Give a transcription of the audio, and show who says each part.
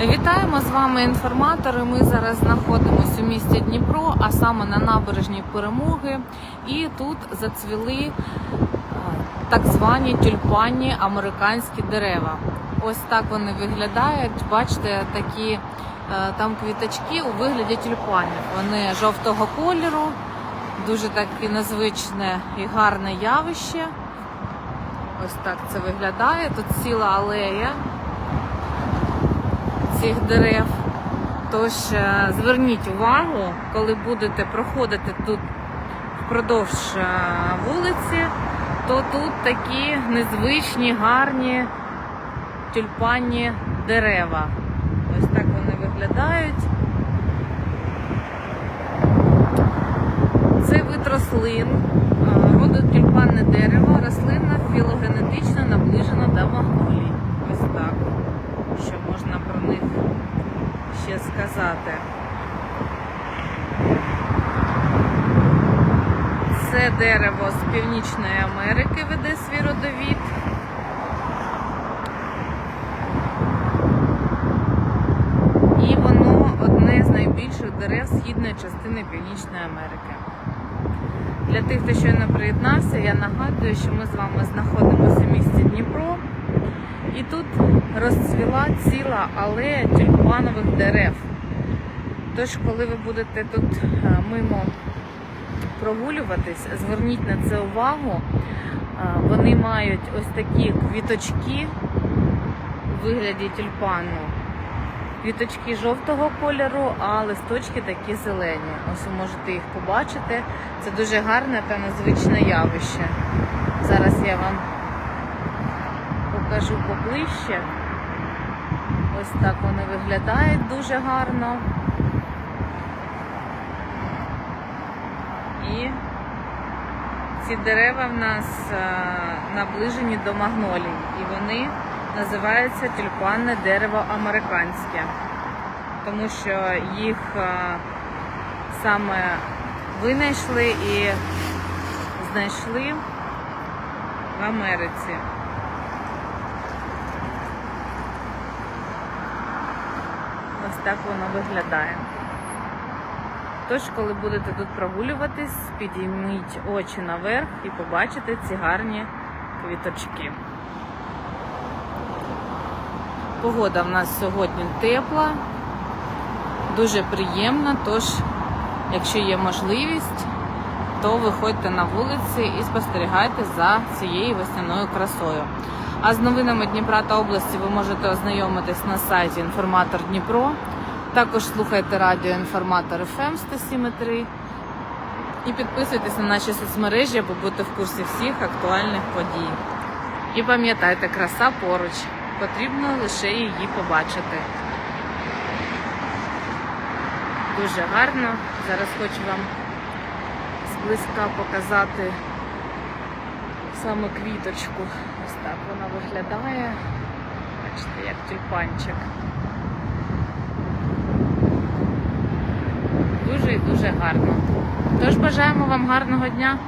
Speaker 1: Вітаємо з вами інформатори. Ми зараз знаходимося у місті Дніпро, а саме на набережній перемоги. І тут зацвіли е, так звані тюльпанні американські дерева. Ось так вони виглядають. Бачите, такі е, там квіточки у вигляді тюльпанів. Вони жовтого кольору, дуже таке незвичне і гарне явище. Ось так це виглядає. Тут ціла алея цих дерев. Тож е, зверніть увагу, коли будете проходити тут впродовж е, вулиці, то тут такі незвичні, гарні тюльпанні дерева. Ось так вони виглядають. Це вид рослин, е, роду тюльпанне дерево, рослина філогенетично наближена до магнолій. Ось так. Що можна про них ще сказати? Це дерево з Північної Америки веде свій родовід. І воно одне з найбільших дерев східної частини Північної Америки. Для тих, хто щойно приєднався, я нагадую, що ми з вами знаходимося в місті Дніпро. І тут розцвіла ціла алея тюльпанових дерев. Тож, коли ви будете тут е, мимо прогулюватись, зверніть на це увагу. Е, Вони мають ось такі квіточки у вигляді тюльпану. Квіточки жовтого кольору, а листочки такі зелені. Ось ви можете їх побачити. Це дуже гарне та незвичне явище. Зараз я вам покажу поближче. Ось так вони виглядають дуже гарно. І ці дерева в нас е, наближені до магнолій. І вони називаються тюльпанне дерево американське. Тому що їх е, саме винайшли і знайшли в Америці. Ось так воно виглядає. Тож, коли будете тут прогулюватись, підійміть очі наверх і побачите ці гарні квіточки. Погода в нас сьогодні тепла, дуже приємна, тож, якщо є можливість, то виходьте на вулиці і спостерігайте за цією весняною красою. А з новинами Дніпра та області ви можете ознайомитись на сайті Інформатор Дніпро. Також слухайте радіо Інформатор ФМ 107.3 і підписуйтесь на наші соцмережі, аби бути в курсі всіх актуальних подій. І пам'ятайте, краса поруч. Потрібно лише її побачити. Дуже гарно. Зараз хочу вам зблизька показати саме квіточку. Ось так вона виглядає. Бачите, як тюльпанчик. Дуже і дуже гарно. Тож бажаємо вам гарного дня.